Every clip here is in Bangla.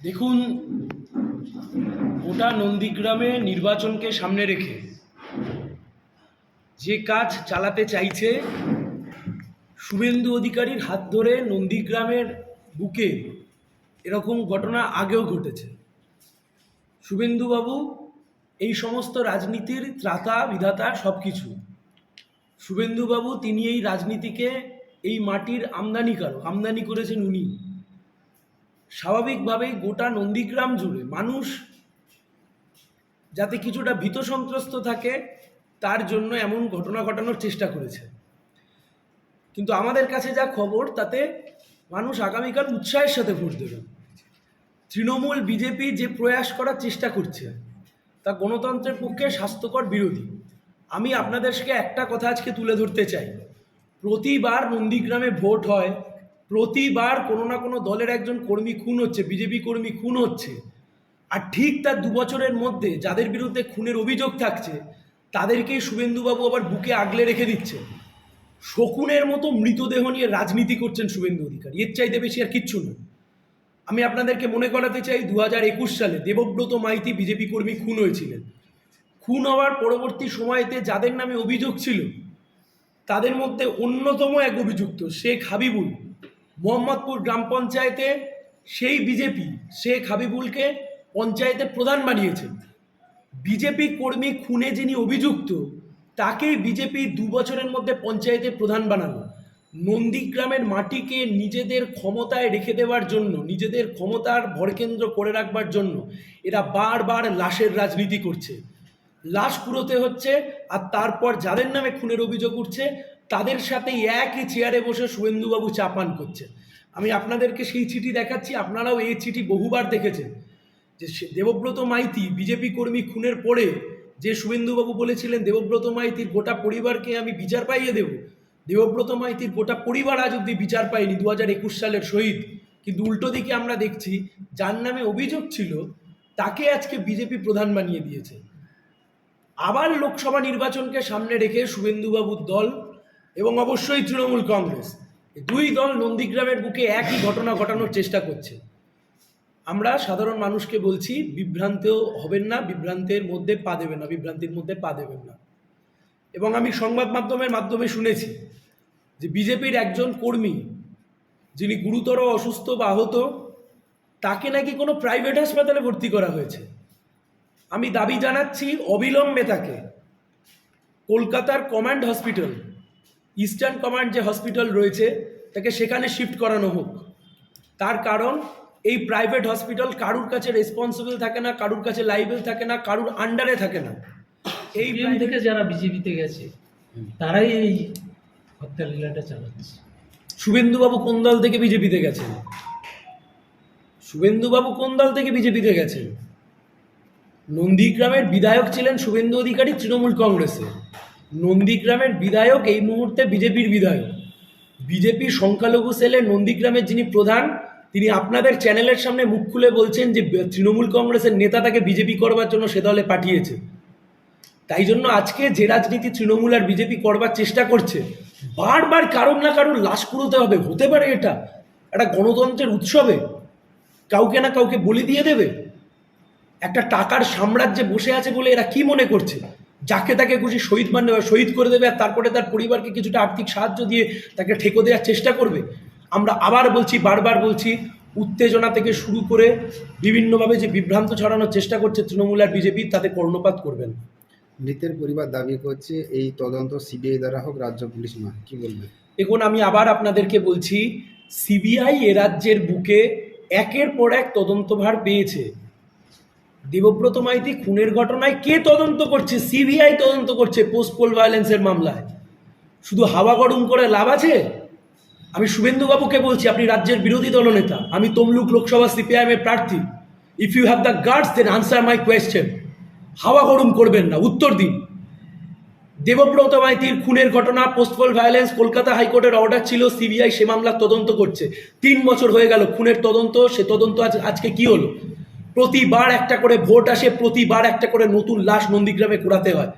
দেখুন, গোটা নন্দীগ্রামে নির্বাচনকে সামনে রেখে যে কাজ চালাতে চাইছে শুভেন্দু অধিকারীর হাত ধরে নন্দীগ্রামের বুকে এরকম ঘটনা আগেও ঘটেছে। শুভেন্দুবাবু এই সমস্ত রাজনীতির ত্রাতা, বিধাতা সব কিছু শুভেন্দুবাবু তিনি এই রাজনীতিকে এই মাটির আমদানিকারক আমদানি করেছেন উনি। স্বাভাবিকভাবেই গোটা নন্দীগ্রাম জুড়ে মানুষ যাতে কিছুটা ভীত সন্ত্রস্ত থাকে, তার জন্য এমন ঘটনা ঘটানোর চেষ্টা করেছে। কিন্তু আমাদের কাছে যা খবর, তাতে মানুষ আগামীকাল উৎসাহের সাথে ভোট দেবে। তৃণমূল, বিজেপি যে প্রয়াস করার চেষ্টা করছে, তা গণতন্ত্রের পক্ষে স্বাস্থ্যকর বিরোধী। আমি আপনাদেরকে একটা কথা আজকে তুলে ধরতে চাই। প্রতিবার নন্দীগ্রামে ভোট হয় প্রতিবার কোনো না কোনো দলের একজন কর্মী খুন হচ্ছে, বিজেপি কর্মী খুন হচ্ছে। আর ঠিক তার দু বছরের মধ্যে যাদের বিরুদ্ধে খুনের অভিযোগ থাকছে, তাদেরকেই শুভেন্দুবাবু আবার বুকে আগলে রেখে দিচ্ছে। শকুনের মতো মৃতদেহ নিয়ে রাজনীতি করছেন শুভেন্দু অধিকারী। এর চাইতে বেশি আর কিচ্ছু নয়। আমি আপনাদেরকে মনে করাতে চাই দু হাজার একুশ সালে দেবব্রত মাইতি বিজেপি কর্মী খুন হয়েছিলেন। খুন হওয়ার পরবর্তী সময়তে যাদের নামে অভিযোগ ছিল, তাদের মধ্যে অন্যতম এক অভিযুক্ত শেখ হাবিবুল। মোহাম্মদপুর গ্রাম পঞ্চায়েতে সেই বিজেপি, শেখ হাবিবুলকে পঞ্চায়েতের প্রধান বানিয়েছেন বিজেপি কর্মী খুনে যিনি অভিযুক্ত তাকেই বিজেপি দু বছরের মধ্যে পঞ্চায়েতের প্রধান বানানো নন্দীগ্রামের মাটিকে নিজেদের ক্ষমতায় রেখে দেওয়ার জন্য, নিজেদের ক্ষমতার ভরকেন্দ্র করে রাখবার জন্য এরা বারবার লাশের রাজনীতি করছে। লাশ কুড়োতে হচ্ছে আর তারপর যাদের নামে খুনের অভিযোগ উঠছে তাদের সাথে একই চেয়ারে বসে শুভেন্দুবাবু চাপান করছে আমি আপনাদেরকে সেই চিঠি দেখাচ্ছি, আপনারাও এই চিঠি বহুবার দেখেছেন। যে দেবব্রত মাইতি, বিজেপি কর্মী খুনের পরে যে শুভেন্দুবাবু বলেছিলেন, দেবব্রত মাইতির গোটা পরিবারকে আমি বিচার পাইয়ে দেব। দেবব্রত মাইতির গোটা পরিবার আজ অব্দি বিচার পায়নি দু হাজার একুশ সালের শহীদ। কিন্তু উল্টো দিকে আমরা দেখছি, যার নামে অভিযোগ ছিল, তাকে আজকে বিজেপি প্রধান বানিয়ে দিয়েছে। আবার লোকসভা নির্বাচনকে সামনে রেখে শুভেন্দুবাবুর দল এবং অবশ্যই তৃণমূল কংগ্রেস। দুই দল নন্দীগ্রামের বুকে একই ঘটনা ঘটানোর চেষ্টা করছে। আমরা সাধারণ মানুষকে বলছি বিভ্রান্ত হবেন না, বিভ্রান্তের মধ্যে পা দেবেন না, বিভ্রান্তির মধ্যে পা দেবেন না। এবং আমি সংবাদ মাধ্যমের মাধ্যমে শুনেছি যে বিজেপির একজন কর্মী, যিনি গুরুতর অসুস্থ বা আহত, তাকে নাকি কোনো প্রাইভেট হাসপাতালে ভর্তি করা হয়েছে। আমি দাবি জানাচ্ছি, অবিলম্বে তাকে। কলকাতার কমান্ড হসপিটাল ইস্টার্ন কমান্ড যে হসপিটাল রয়েছে তাকে সেখানে শিফট করানো হোক। তার কারণ এই প্রাইভেট হসপিটাল কারুর কাছে রেসপন্সিবল থাকে না কারুর কাছে লাইবেল থাকে না কারুর আন্ডারে থাকে না। এই থেকে যারা বিজেপিতে গেছে তারাই এই হত্যা লীলাটা চালাচ্ছে। শুভেন্দুবাবু কোন দল থেকে বিজেপিতে গেছেন। শুভেন্দুবাবু কোন দল থেকে বিজেপিতে গেছেন। নন্দীগ্রামের বিধায়ক ছিলেন শুভেন্দু অধিকারী তৃণমূল কংগ্রেসে। নন্দীগ্রামের বিধায়ক এই মুহূর্তে বিজেপির বিধায়ক। বিজেপি সংখ্যালঘু সেলে নন্দীগ্রামের যিনি প্রধান, তিনি আপনাদের চ্যানেলের সামনে মুখ খুলে বলছেন যে তৃণমূল কংগ্রেসের নেতা তাকে বিজেপি করবার জন্য সে দলে পাঠিয়েছে। তাই জন্য আজকে যে রাজনীতি তৃণমূল আর বিজেপি করবার চেষ্টা করছে, বারবার কারণ না কারোর লাশ কুড়োতে হবে। হতে পারে এটা, একটা গণতন্ত্রের উৎসবে। কাউকে না কাউকে বলি দিয়ে দেবে। একটা টাকার সাম্রাজ্যে বসে আছে বলে এরা কি মনে করছে? যাকে তাকে খুশি শহীদ মানে শহীদ করে দেবে আর তারপরে তার পরিবারকে কিছুটা আর্থিক সাহায্য দিয়ে তাকে ঠেকো দেওয়ার চেষ্টা করবে। আমরা আবার বলছি বারবার বলছি উত্তেজনা থেকে শুরু করে বিভিন্নভাবে যে বিভ্রান্ত ছড়ানোর চেষ্টা করছে তৃণমূল আর বিজেপি তাতে কর্ণপাত করবেন। মৃতের পরিবার দাবি করছে এই তদন্ত সিবিআই দ্বারা হোক রাজ্য পুলিশ নয়। কি বলবে দেখুন আমি আবার আপনাদেরকে বলছি সিবিআই এ রাজ্যের বুকে একের পর এক তদন্তভার পেয়েছে। দেবব্রত মাইতি খুনের ঘটনায় কে তদন্ত করছে? সিবিআই তদন্ত করছে পোস্ট পোল ভায়োলেন্সের মামলায়। শুধু হাওয়া গরম করে লাভ আছে? আমি শুভেন্দুবাবুকে বলছি, আপনি রাজ্যের বিরোধী দলনেতা। আমি তমলুক লোকসভা সিপিআইএমের প্রার্থী। If you have the guards then answer my question হাওয়া গরম করবেন না, উত্তর দিন। দেবব্রত মাইতির খুনের ঘটনা, পোস্টপল ভায়োলেন্স, কলকাতা হাইকোর্টের অর্ডার ছিল সিবিআই সে মামলার তদন্ত করছে। তিন বছর হয়ে গেল, খুনের তদন্ত, সে তদন্ত আজ আজকে কি হলো? প্রতিবার একটা করে ভোট আসে, প্রতিবার একটা করে নতুন লাশ নন্দীগ্রামে কুড়াতে হয়।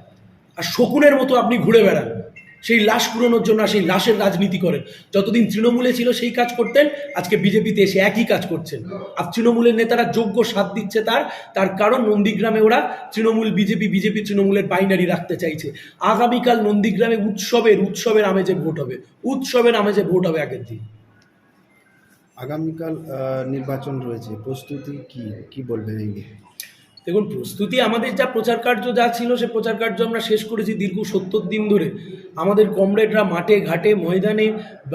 আর শকুনের মতো আপনি ঘুরে বেড়ান। সেই লাশ পুরনোর জন্য সেই লাশের রাজনীতি করেন। যতদিন তৃণমূলে ছিল সেই কাজ করতেন, আজকে বিজেপিতে এসে একই কাজ করছেন। আর তৃণমূলের নেতারা যোগ্য সাথ দিচ্ছে তার তার কারণ নন্দীগ্রামে ওরা তৃণমূল বিজেপি বিজেপি তৃণমূলের বাইনারি রাখতে চাইছে। আগামীকাল নন্দীগ্রামে উৎসবের উৎসবের আমেজে ভোট হবে। উৎসবের আমেজে ভোট হবে আগের দিন। আগামীকাল নির্বাচন রয়েছে। প্রস্তুতি কি? কি বলবেন এই নিয়ে? দেখুন, প্রস্তুতি আমাদের যা প্রচার কার্য যা ছিল, সে প্রচার কার্য আমরা শেষ করেছি দীর্ঘ সত্তর দিন ধরে। আমাদের কমরেডরা মাঠে, ঘাটে, ময়দানে,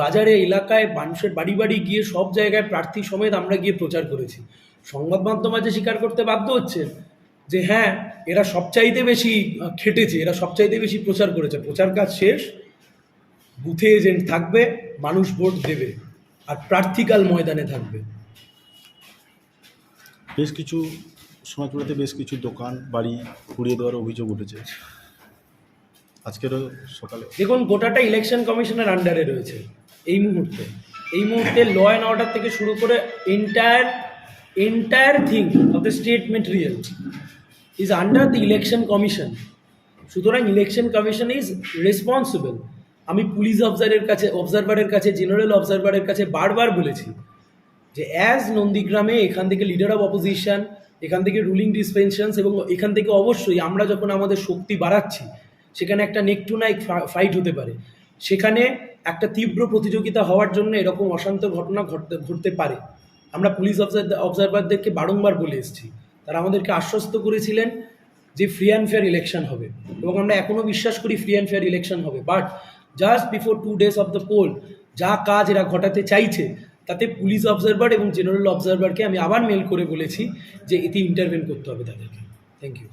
বাজারে, এলাকায়, মানুষের বাড়ি বাড়ি গিয়ে সব জায়গায় প্রার্থী সমেত আমরা গিয়ে প্রচার করেছি। সংবাদ মাধ্যম আজ স্বীকার করতে বাধ্য হচ্ছে যে হ্যাঁ এরা সবচাইতে বেশি খেটেছে, এরা সবচাইতে বেশি প্রচার করেছে। প্রচার কাজ শেষ, বুথে এজেন্ট থাকবে, মানুষ ভোট দেবে। আর প্রার্থীকাল ময়দানে থাকবে। বেশ কিছু সোনাচূড়াতে বেশ কিছু দোকান বাড়ি পুড়িয়ে দেওয়ার অভিযোগ উঠেছে। আজকেরও সকালে দেখুন গোটাটা ইলেকশন কমিশনের আন্ডারে রয়েছে। এই মুহূর্তে। এই মুহূর্তে ল অ্যান্ড অর্ডার থেকে শুরু করে entire entire thing of the state material is under the election commission সুতরাং ইলেকশন কমিশন ইজ রেসপন্সিবল আমি পুলিশ অফিসারের কাছে অবজারভারের কাছে জেনারেল অবজারভারের কাছে বারবার বলেছি যে অ্যাজ নন্দীগ্রামে এখান থেকে লিডার অফ অপোজিশন এখান থেকে রুলিং ডিসপেনশনস এবং এখান থেকে অবশ্যই আমরা যখন আমাদের শক্তি বাড়াচ্ছি, সেখানে একটা নেক টু নাইক ফাইট হতে পারে। সেখানে একটা তীব্র প্রতিযোগিতা হওয়ার জন্য এরকম অশান্ত ঘটনা ঘটতে ঘটতে পারে। আমরা পুলিশ অবজার অবজারভারদেরকে বারংবার বলে এসেছি। তারা আমাদেরকে আশ্বস্ত করেছিলেন যে ফ্রি অ্যান্ড ফেয়ার ইলেকশন হবে এবং আমরা এখনও বিশ্বাস করি ফ্রি অ্যান্ড ফেয়ার ইলেকশন হবে। But just before two days of the poll যা কাজ এরা ঘটাতে চাইছে, তাতে পুলিশ অবজারভার এবং জেনারেল অবজারভারকে আমি আবার মেল করে বলেছি যে এতে ইন্টারভেন করতে হবে তাদেরকে। Thank you